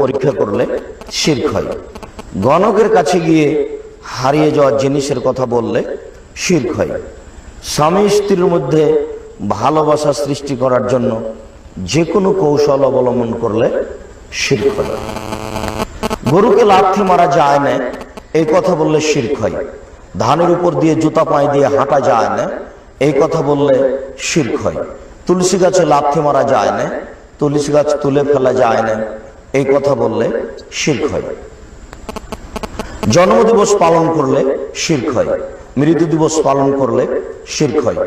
পরীক্ষা করলে শির্ক হয়। গণকের কাছে গিয়ে হারিয়ে যাওয়া জিনিসের কথা বললে শির্ক হয়। স্বামী স্ত্রীর মধ্যে ভালোবাসা সৃষ্টি করার জন্য যে কোনো কৌশল অবলম্বন করলে শির্ক হয়। গরুকে লাথি মারা যায় না, এই কথা বললে শির্ক হয়। ধানের উপর দিয়ে জুতা পায়ে দিয়ে হাঁটা যায় না, এই কথা বললে শির্ক হয়। তুলসী গাছে লাথি মারা যায় না, তুলসী গাছ তুলে ফেলা যায় না এই কথা বললে শির্ক হয়। জন্মদিবস পালন করলে শির্ক হয়। মৃত্যু দিবস পালন করলে শির্ক হয়।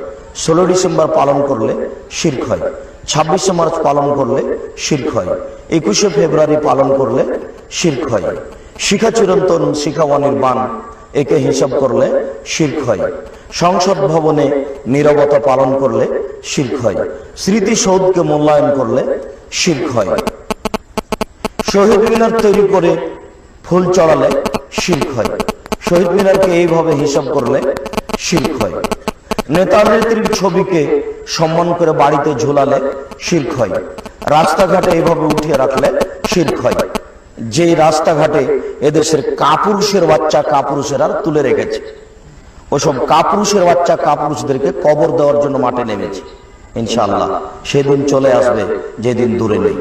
ষোলো ডিসেম্বর পালন করলে শির্ক হয়। ছাব্বিশে মার্চ পালন করলে শির্ক হয়। একুশে ফেব্রুয়ারি পালন করলে শির্ক হয়। শিখা চিরন্তন, শিখা অনির্বাণ, একে হিসাব করলে শির্ক হয়। সংসদ ভবনে নীরবতা পালন করলে শির্ক হয়। স্মৃতিসৌধকে মূল্যায়ন করলে শির্ক হয়। শহীদ মিনার তৈরি করে ফুল চড়ালে শির্ক হয়। শহীদ মিনারকে এইভাবে হিসাব করলে শির্ক হয়। নেতা নেত্রীর ছবিকে সম্মান করে বাড়িতে ঝুলালে শির্ক হয়। রাস্তাঘাটে এইভাবে উঠিয়ে রাখলে শির্ক হয়। যে রাস্তাঘাটে এদেশের কাপুরুষের বাচ্চা কাপুরুষেরা তুলে রেখেছে। ওসব কাপুরুষের বাচ্চা কাপুরুষদেরকে কবর দেওয়ার জন্য মাঠে নেমেছে। ইনশাল্লাহ সেদিন চলে আসবে, যেদিন দূরে নেই।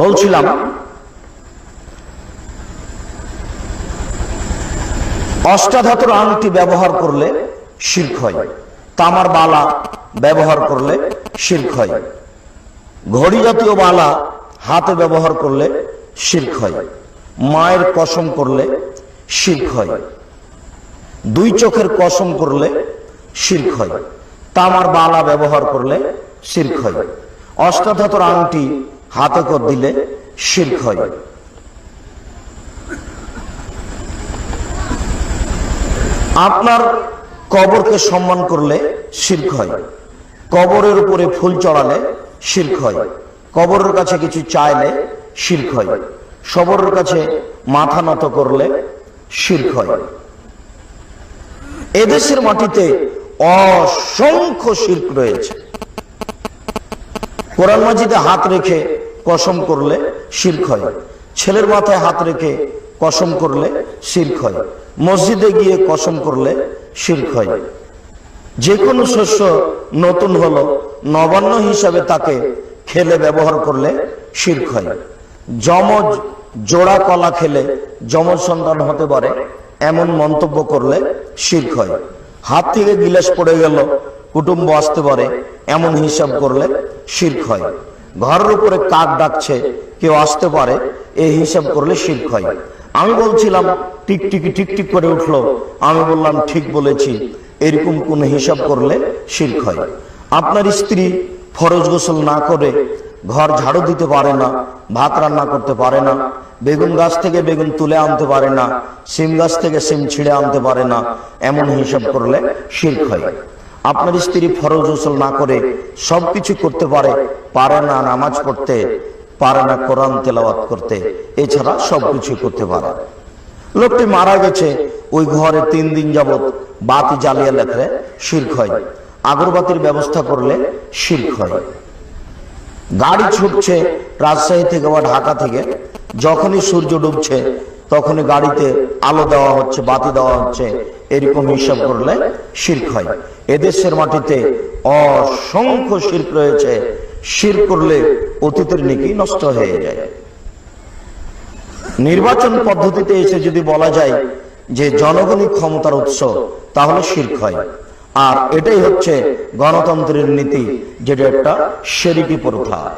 বলছিলাম, অষ্টাধাতুর আংটি ব্যবহার করলে শির্ক হয়, তামার বালা ব্যবহার করলে শির্ক হয় ঘড়ি জাতীয় বালা হাতে ব্যবহার করলে শির্ক হয়, মায়ের কসম করলে শির্ক হয়, দুই চোখের কসম করলে শির্ক হয়, তামার বালা ব্যবহার করলে শির্ক হয়, অষ্টাধাতুর আংটি হাতে কর দিলে শির্ক হয়। আপনার কবরকে সম্মান করলে শির্ক হয়। কবরের উপরে ফুল চড়ালে শির্ক হয়। কবরের কাছে কিছু চাইলে শির্ক হয়। সবরের কাছে মাথা নত করলে শির্ক হয়। এদেশের মাটিতে অসংখ্য শির্ক রয়েছে। কোরআন মাজিদে হাত রেখে কসম করলে শির্ক হয়। ছেলের মাথায় হাত রেখে কসম করলে শির্ক হয়। মসজিদে গিয়ে কসম করলে শির্ক হয়। যে কোনো শস্য নতুন হলো, নবান্ন হিসাবে তাকে খেলে ব্যবহার করলে শির্ক হয়। যমজ জোড়া কলা খেলে যমজ সন্তান হতে পারে, এমন মন্তব্য করলে শির্ক হয়। হাত থেকে গিলাস পড়ে গেল, কুটুম্ব আসতে পারে, এমন হিসাব করলে শির্ক হয়। ঘরের উপরে কাক ডাকছে, কেউ আসতে পারে, এই হিসাব করলে শির্ক হয়। আমি বলছিলাম টিকটিকি টিকটিক করে উঠল। আমি বললাম, ঠিক বলেছি, এরকম কোন হিসাব করলে শির্ক হয়। আপনার স্ত্রী ফরজ গোসল না করে ঘর ঝাড়ু দিতে পারে না, ভাত রান্না করতে পারে না, বেগুন গাছ থেকে বেগুন তুলে আনতে পারে না, সিম গাছ থেকে সিম ছিঁড়ে আনতে পারে না, এমন হিসাব করলে শির্ক হয়। আপনার স্ত্রী ফরজ গোসল না করে সবকিছু করতে পারে পারে না নামাজ পড়তে, পারে না কোরআন তেলাওয়াত করতে, এছাড়া সবকিছু করতে পারে। লোকটি মারা গেছে, ওই ঘরে তিন দিন যাবত বাতি জ্বালিয়ে লেখলে শির্ক হয়। আগরবাতির ব্যবস্থা করলে শির্ক হয়। গাড়ি ছুটছে রাজশাহী থেকে বা ঢাকা থেকে, যখনই সূর্য ডুবছে, তখনই গাড়িতে আলো দেওয়া হচ্ছে, বাতি দেওয়া হচ্ছে, এরকম হিসাব করলে শির্ক হয়। এদেশের মাটিতে অসংখ্য শির্ক রয়েছে। শির করলে অতীতের নেকি নষ্ট হয়ে যায়। নির্বাচন পদ্ধতিতে এসে যদি বলা যায় যে জনগণই ক্ষমতার উৎস, তাহলে শির্ক হয়। আর এটাই হচ্ছে গণতন্ত্রের নীতি, যেটা একটা শেরিকি প্রথা।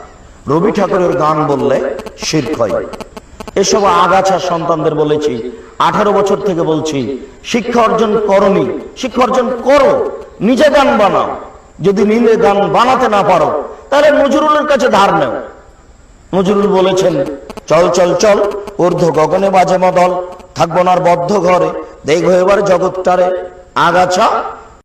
রবি ঠাকুরের গান বললে শির্ক হয়। এসব আগাছা সন্তানদের বলেছি, আঠারো বছর থেকে বলছি, শিক্ষা অর্জন করনি, শিক্ষা অর্জন করো। নিজে গান বানাও। যদি নিজে গান বানাতে না পারো, তাহলে নজরুলের কাছে ধার নেও। নজরুল বলেছেন, চল চল চল, ঊর্ধ্ব গগনে বাজে মদল, থাকব না বদ্ধ ঘরে, দেখব এবার জগৎটারে। আগাছা